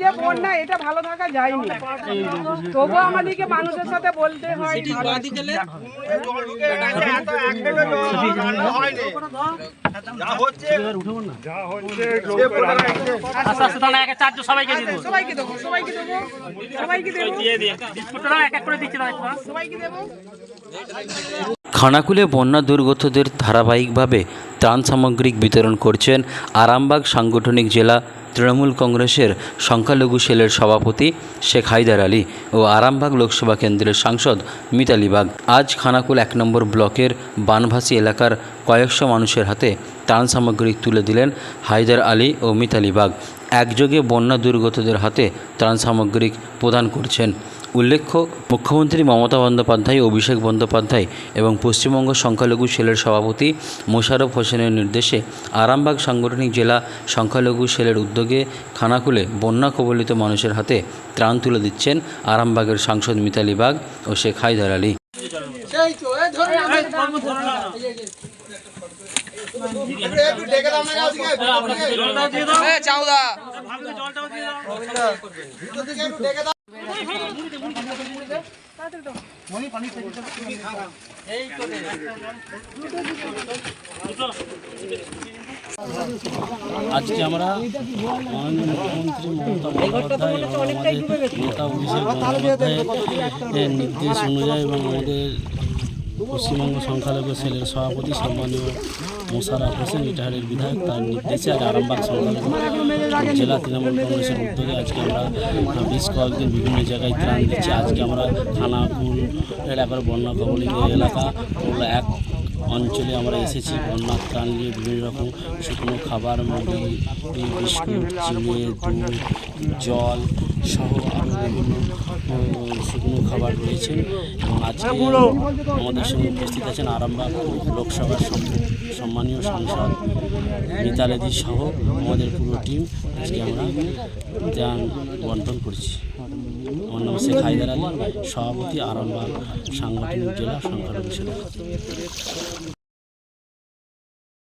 যে বন্যা এটা ভালো থাকা যায়নি তবুও আমাদেরকে মানুষের সাথে বলতে হয় সবাইকে দেবো। সবাইকে দেবো সবাইকে দেবো সবাইকে দেবো। একটু সবাইকে দেবো। খানাকুলে বন্যা দুর্গতদের ধারাবাহিকভাবে ত্রাণ সামগ্রিক বিতরণ করছেন আরামবাগ সাংগঠনিক জেলা তৃণমূল কংগ্রেসের সংখ্যালঘু সেলের সভাপতি শেখ হায়দার আলী ও আরামবাগ লোকসভা কেন্দ্রের সাংসদ মিতালি বাগ। আজ খানাকুল এক নম্বর ব্লকের বানভাসি এলাকার কয়েকশো মানুষের হাতে ত্রাণ সামগ্রী তুলে দিলেন হায়দার আলী ও মিতালি বাগ। একযোগে বন্যা দুর্গতদের হাতে ত্রাণ সামগ্রিক প্রদান করছেন। উল্লেখ্য মুখ্যমন্ত্রী মমতা বন্দ্যোপাধ্যায় অভিষেক বন্দ্যোপাধ্যায় এবং পশ্চিমবঙ্গ সংখ্যালঘু সেলের সভাপতি মোশাররফ হোসেনের নির্দেশে আরামবাগ সাংগঠনিক জেলা সংখ্যালঘু সেলের উদ্যোগে খানাকুলে বন্যা কবলিত মানুষের হাতে ত্রাণ তুলে দিচ্ছেন আরামবাগের সাংসদ মিতালি বাগ ও শেখ হায়দার আলী আজকে আমরা মাননীয় মুখ্যমন্ত্রী মমতা বন্দ্যোপাধ্যায় নেতা অভিষেক নির্দেশ অনুযায়ী এবং আমাদের পশ্চিমবঙ্গ সংখ্যালঘু সেলের সভাপতি সম্মানীয় মোশাররফ হোসেন রিটায়ারের বিধায়ক, তার নির্দেশে আজ আরামবাগ সংখ্যালঘু জেলা তৃণমূল কংগ্রেসের উদ্যোগে আজকে আমরা বেশ কয়েকদিন বিভিন্ন জায়গায় ত্রাণ দিচ্ছি। আজকে আমরা খানাকুল এলাকার বন্যা কবলিত এলাকা এক অঞ্চলে আমরা এসেছি। বন্যার ত্রাণ নিয়ে বিভিন্ন রকম শুকনো খাবার, মুড়ি, বিস্কুট, চিড়ে, দুধ, জল সহ আরও বিভিন্ন উম, খাবার রয়েছেন। এবং আজকে আমাদের সঙ্গে উপস্থিত আছেন আরামবাগ লোকসভার সম্মানীয় সাংসদ মিতালেদি সহ আমাদের পুরো টিম আজকে আমরা যান বন্টন করছি। আমার নাম শেখ হায়দার আলী সভাপতি আরামবাগ সাংগঠনিক জেলা সংখ্যালঘু সেনা।